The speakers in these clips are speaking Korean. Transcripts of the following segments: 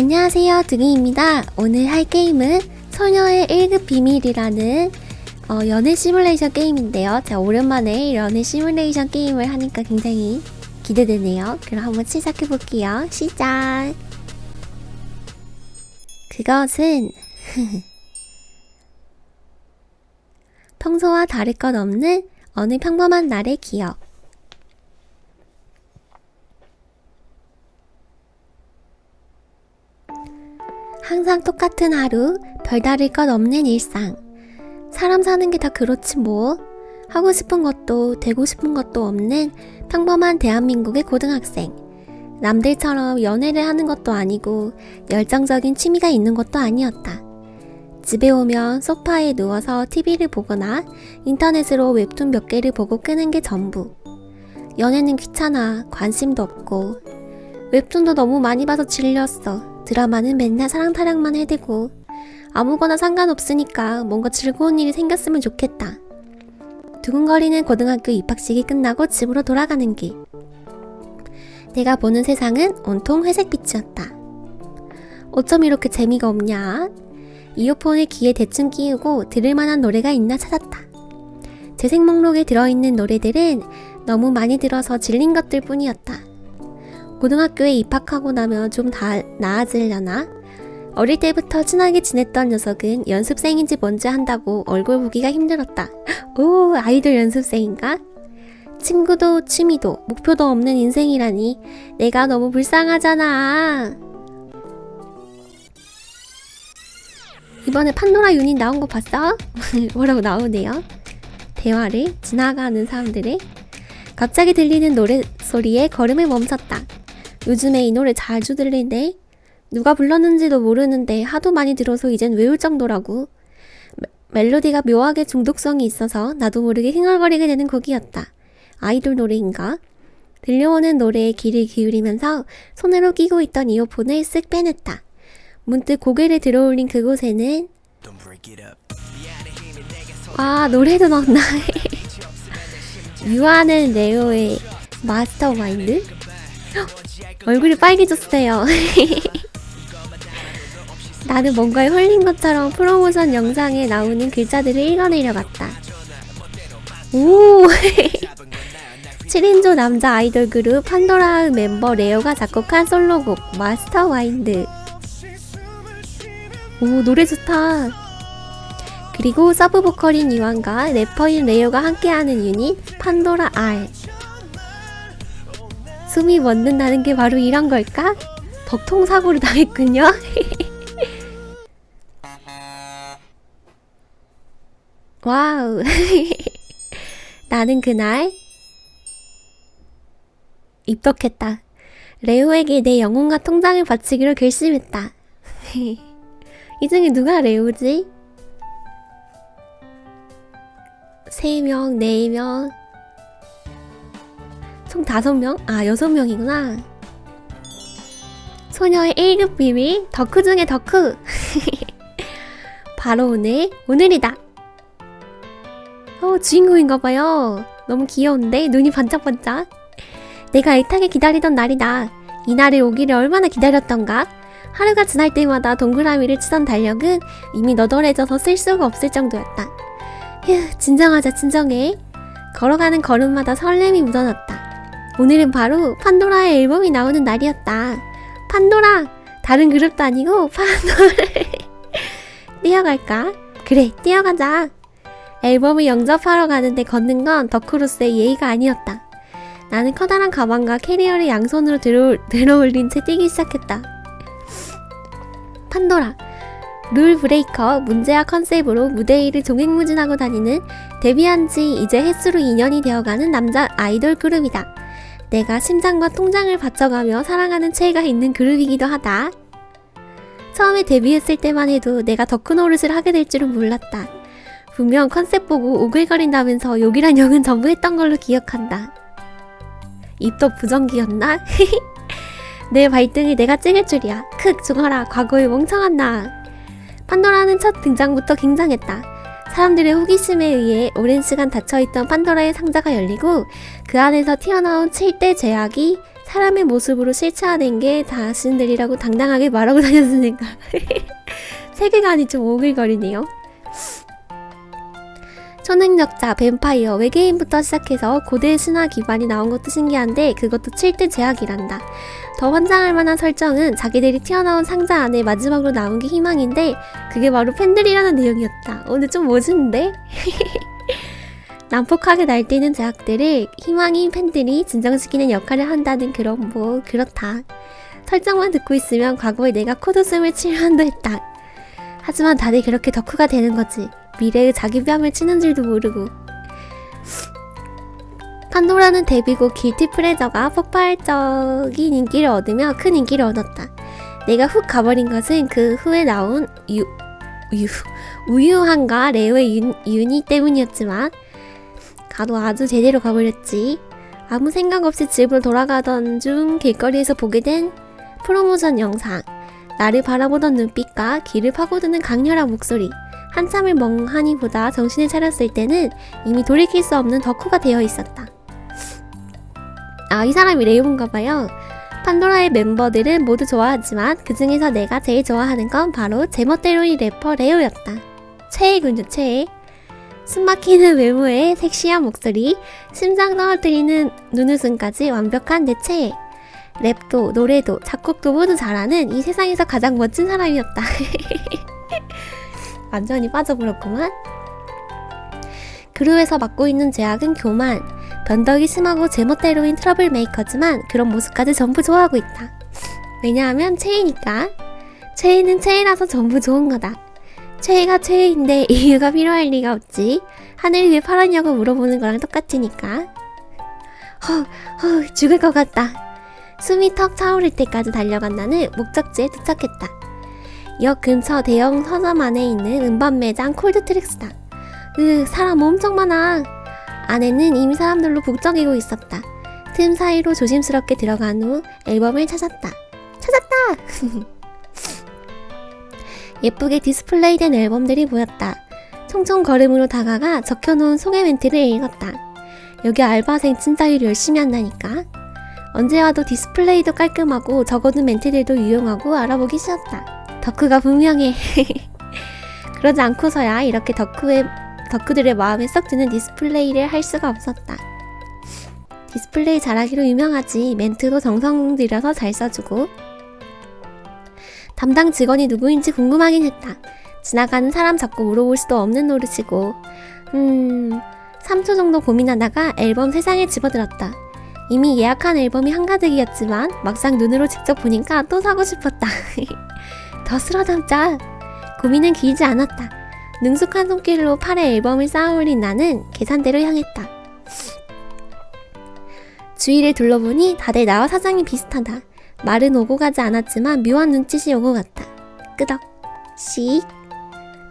안녕하세요, 등이입니다. 오늘 할 게임은 소녀의 1급 비밀이라는 어, 연애 시뮬레이션 게임인데요. 자, 오랜만에 연애 시뮬레이션 게임을 하니까 굉장히 기대되네요. 그럼 한번 시작해 볼게요. 시작! 그것은 평소와 다를 것 없는 어느 평범한 날의 기억. 항상 똑같은 하루, 별다를 것 없는 일상. 사람 사는 게 다 그렇지 뭐. 하고 싶은 것도 되고 싶은 것도 없는 평범한 대한민국의 고등학생. 남들처럼 연애를 하는 것도 아니고 열정적인 취미가 있는 것도 아니었다. 집에 오면 소파에 누워서 TV를 보거나 인터넷으로 웹툰 몇 개를 보고 끄는 게 전부. 연애는 귀찮아, 관심도 없고. 웹툰도 너무 많이 봐서 질렸어. 드라마는 맨날 사랑 타령만 해대고. 아무거나 상관없으니까 뭔가 즐거운 일이 생겼으면 좋겠다. 두근거리는 고등학교 입학식이 끝나고 집으로 돌아가는 길. 내가 보는 세상은 온통 회색빛이었다. 어쩜 이렇게 재미가 없냐? 이어폰을 귀에 대충 끼우고 들을 만한 노래가 있나 찾았다. 재생 목록에 들어있는 노래들은 너무 많이 들어서 질린 것들 뿐이었다. 고등학교에 입학하고 나면 좀 다 나아지려나? 어릴 때부터 친하게 지냈던 녀석은 연습생인지 뭔지 한다고 얼굴 보기가 힘들었다. 오, 아이돌 연습생인가? 친구도 취미도 목표도 없는 인생이라니 내가 너무 불쌍하잖아. 이번에 판도라 유닛 나온 거 봤어? 뭐라고 나오네요. 대화를 지나가는 사람들의 갑자기 들리는 노래 소리에 걸음을 멈췄다. 요즘에 이 노래 자주 들리네. 누가 불렀는지도 모르는데 하도 많이 들어서 이젠 외울 정도라고. 멜- 멜로디가 묘하게 중독성이 있어서 나도 모르게 흥얼거리게 되는 곡이었다. 아이돌 노래인가? 들려오는 노래에 귀를 기울이면서 손으로 끼고 있던 이어폰을 쓱 빼냈다. 문득 고개를 그곳에는 break it up. 아 노래도 나온다. 유아는 레오의 마스터 마인드? 헉, 얼굴이 빨개졌어요. 나는 뭔가에 홀린 것처럼 프로모션 영상에 나오는 글자들을 읽어내려갔다. 오! 7인조 남자 아이돌 그룹 판도라의 멤버 레오가 작곡한 솔로곡 마스터 마인드. 오, 노래 좋다. 그리고 서브 보컬인 유한과 래퍼인 레오가 함께하는 유닛 판도라 R. 숨이 멎는다는 게 바로 이런 걸까? 덕통 사고를 당했군요. 와우. 나는 그날 입덕했다. 레오에게 내 영혼과 통장을 바치기로 결심했다. 이 중에 누가 레오지? 세명네명 총 다섯 명 아, 여섯 명이구나 소녀의 1급 비밀, 덕후 중에 덕후. 바로 오늘, 오늘이다. 어, 주인공인가봐요. 너무 귀여운데? 눈이 반짝반짝. 내가 애타게 기다리던 날이다. 이 날이 오기를 얼마나 기다렸던가? 하루가 지날 때마다 동그라미를 치던 달력은 이미 너덜해져서 쓸 수가 없을 정도였다. 휴, 진정하자, 진정해. 걸어가는 걸음마다 설렘이 묻어났다. 오늘은 바로 판도라의 앨범이 나오는 날이었다. 판도라! 다른 그룹도 아니고 판도라. 뛰어갈까? 그래, 뛰어가자. 앨범을 영접하러 가는데 걷는 건 덕후로서의 예의가 아니었다. 나는 커다란 가방과 캐리어를 양손으로 들어, 들어올린 채 뛰기 시작했다. 판도라. 룰 브레이커 문제와 컨셉으로 무대 위를 종횡무진하고 다니는 데뷔한 지 이제 횟수로 2년이 되어가는 남자 아이돌 그룹이다. 내가 심장과 통장을 바쳐가며 사랑하는 최애가 있는 그룹이기도 하다. 처음에 데뷔했을 때만 해도 내가 덕후 노릇을 하게 될 줄은 몰랐다. 분명 컨셉 보고 오글거린다면서 욕이란 욕은 전부 했던 걸로 기억한다. 입도 부정기였나? 내 발등을 내가 찍을 줄이야. 크, 죽어라. 과거의 멍청한 나. 판도라는 첫 등장부터 굉장했다. 사람들의 호기심에 의해 오랜 시간 닫혀있던 판도라의 상자가 열리고 그 안에서 튀어나온 7대 제약이 사람의 모습으로 실체화된 게 자신들이라고 당당하게 말하고 다녔으니까 세계관이 좀 오글거리네요. 초능력자, 뱀파이어, 외계인부터 시작해서 고대 신화 기반이 나온 것도 신기한데 그것도 7대 제약이란다. 더 환장할 만한 설정은 자기들이 튀어나온 상자 안에 마지막으로 나온 게 희망인데 그게 바로 팬들이라는 내용이었다. 오늘 좀 멋있는데? 난폭하게 날뛰는 제약들을 희망인 팬들이 진정시키는 역할을 한다는 그런 뭐 그렇다. 설정만 듣고 있으면 과거에 내가 코드숨을 칠 만도 했다. 하지만 다들 그렇게 덕후가 되는 거지. 미래의 자기 뺨을 치는 줄도 모르고. 판도라는 데뷔곡 길티 프레저가 폭발적인 인기를 얻으며 큰 인기를 얻었다. 내가 훅 가버린 것은 그 후에 나온 유, 유, 우유한과 레오의 윤, 윤이 때문이었지만 가도 아주 제대로 가버렸지. 아무 생각 없이 집으로 돌아가던 중 길거리에서 보게 된 프로모션 영상. 나를 바라보던 눈빛과 귀를 파고드는 강렬한 목소리. 한참을 멍하니 보다 정신을 차렸을 때는 이미 돌이킬 수 없는 덕후가 되어 있었다. 아, 이 사람이 레이온가 봐요. 판도라의 멤버들은 모두 좋아하지만 그 중에서 내가 제일 좋아하는 건 바로 제멋대로인 래퍼 레오였다. 최애군요, 최애. 숨막히는 외모에 섹시한 목소리, 심장 떨어뜨리는 눈웃음까지 완벽한 내 최애. 랩도, 노래도, 작곡도 모두 잘하는 이 세상에서 가장 멋진 사람이었다. 완전히 빠져버렸구만. 그루에서 맡고 있는 제약은 교만, 변덕이 심하고 제멋대로인 트러블 메이커지만 그런 모습까지 전부 좋아하고 있다. 왜냐하면 최애니까. 최애는 최애라서 전부 좋은 거다. 최애가 최애인데 이유가 필요할 리가 없지. 하늘 위에 파랗냐고 물어보는 거랑 똑같으니까. 허, 허, 죽을 것 같다. 숨이 턱 차오를 때까지 달려간 나는 목적지에 도착했다. 역 근처 대형 서점 안에 있는 음반 매장 콜드트랙스다. 으, 사람 엄청 많아. 안에는 이미 사람들로 북적이고 있었다. 틈 사이로 조심스럽게 들어간 후 앨범을 찾았다. 찾았다! 예쁘게 디스플레이된 앨범들이 보였다. 총총 걸음으로 다가가 적혀놓은 소개 멘트를 읽었다. 여기 알바생 진짜 일 열심히 한다니까. 언제 와도 디스플레이도 깔끔하고 적어둔 멘트들도 유용하고 알아보기 쉬웠다. 덕후가 분명해. 그러지 않고서야 이렇게 덕후의, 덕후들의 마음에 썩 드는 디스플레이를 할 수가 없었다. 디스플레이 잘하기로 유명하지 멘트도 정성 들여서 잘 써주고 담당 직원이 누구인지 궁금하긴 했다. 지나가는 사람 자꾸 물어볼 수도 없는 노릇이고 음... 3초 정도 고민하다가 앨범 세상에 집어들었다. 이미 예약한 앨범이 한가득이었지만 막상 눈으로 직접 보니까 또 사고 싶었다. 더 담자. 고민은 길지 않았다. 능숙한 손길로 팔에 앨범을 쌓아올린 나는 계산대로 향했다. 주위를 둘러보니 다들 나와 사장이 비슷하다. 말은 오고 가지 않았지만 묘한 눈짓이 오고 갔다. 끄덕. 씩.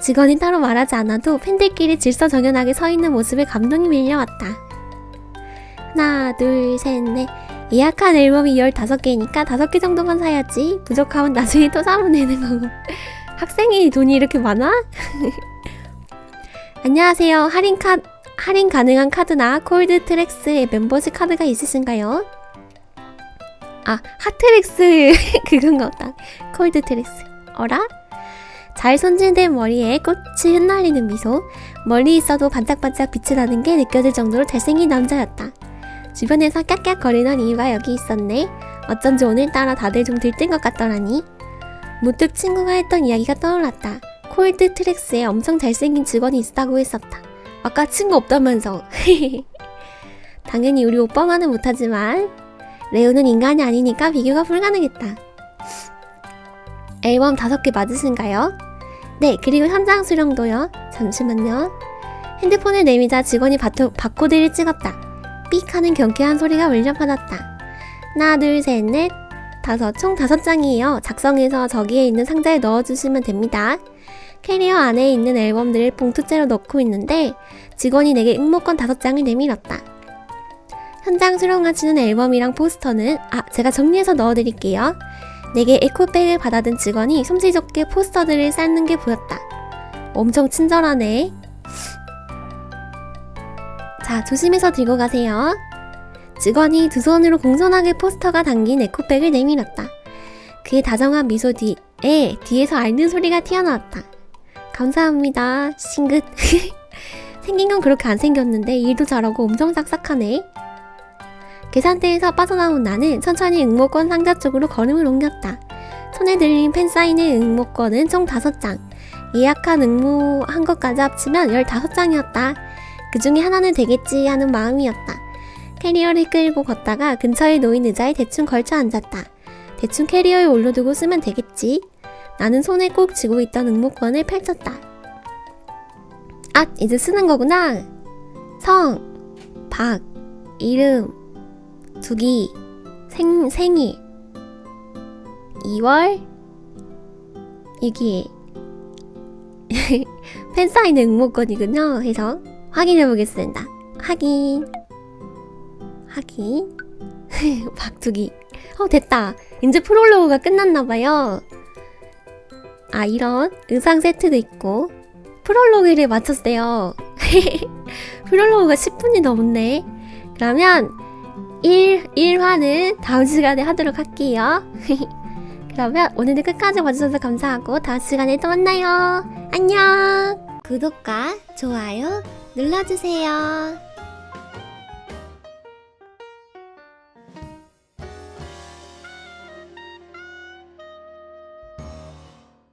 직원이 따로 말하지 않아도 팬들끼리 질서정연하게 서 있는 모습에 감동이 밀려왔다. 하나, 둘, 셋, 넷. 예약한 앨범이 15개니까 5개 정도만 사야지. 부족하면 나중에 또 사면 되는 거고. 학생이 돈이 이렇게 많아? 안녕하세요. 할인 카 할인 가능한 카드나 콜드 트랙스의 멤버십 카드가 있으신가요? 아, 핫트랙스 그건가 보다. 콜드 트랙스. 어라? 잘 손질된 머리에 꽃이 흩날리는 미소. 멀리 있어도 반짝반짝 빛이 나는 게 느껴질 정도로 잘생긴 남자였다. 주변에서 깍깍거리던 이유가 여기 있었네. 어쩐지 오늘따라 다들 좀 들뜬 것 같더라니. 문득 친구가 했던 이야기가 떠올랐다. 콜드 트랙스에 엄청 잘생긴 직원이 있다고 했었다. 아까 친구 없다면서. 당연히 우리 오빠만은 못하지만 레오는 인간이 아니니까 비교가 불가능했다. 앨범 다섯 개 맞으신가요? 네, 그리고 현장 수령도요. 잠시만요. 핸드폰을 내미자 직원이 바토, 바코드를 찍었다. 삑 하는 경쾌한 소리가 울려 퍼졌다. 하나, 둘, 셋, 넷, 다섯, 총 다섯 장이에요. 작성해서 저기에 있는 상자에 넣어주시면 됩니다. 캐리어 안에 있는 앨범들을 봉투째로 넣고 있는데 직원이 내게 응모권 다섯 장을 내밀었다. 현장 수령하시는 앨범이랑 포스터는 아 제가 정리해서 넣어드릴게요. 내게 에코백을 받아든 직원이 솜씨좋게 포스터들을 쌓는 게 보였다. 엄청 친절하네. 자 조심해서 들고 가세요. 직원이 두 손으로 공손하게 포스터가 담긴 에코백을 내밀었다. 그의 다정한 미소 뒤에 뒤에서 앓는 소리가 튀어나왔다. 감사합니다. 싱긋. 생긴 건 그렇게 안 생겼는데 일도 잘하고 엄청 싹싹하네. 계산대에서 빠져나온 나는 천천히 응모권 상자 쪽으로 걸음을 옮겼다. 손에 들린 팬 사인의 응모권은 총 5장. 예약한 응모 한 것까지 합치면 15장이었다. 그 중에 하나는 되겠지 하는 마음이었다. 캐리어를 끌고 걷다가 근처에 놓인 의자에 대충 걸쳐 앉았다. 대충 캐리어에 올려두고 쓰면 되겠지. 나는 손에 꼭 쥐고 있던 응모권을 펼쳤다. 아, 이제 쓰는 거구나. 성, 박, 이름, 두기, 생, 생일, 2월, 6일. 팬사인 응모권이군요. 해서 확인해 보겠습니다. 확인. 확인. 박두기. 어, 됐다. 이제 프롤로그가 끝났나봐요. 아, 이런 의상 세트도 있고. 프롤로그를 마쳤어요. 프롤로그가 10분이 넘었네. 그러면 1, 1화는 다음 시간에 하도록 할게요. 그러면 오늘도 끝까지 봐주셔서 감사하고 다음 시간에 또 만나요. 안녕. 구독과 좋아요 눌러주세요.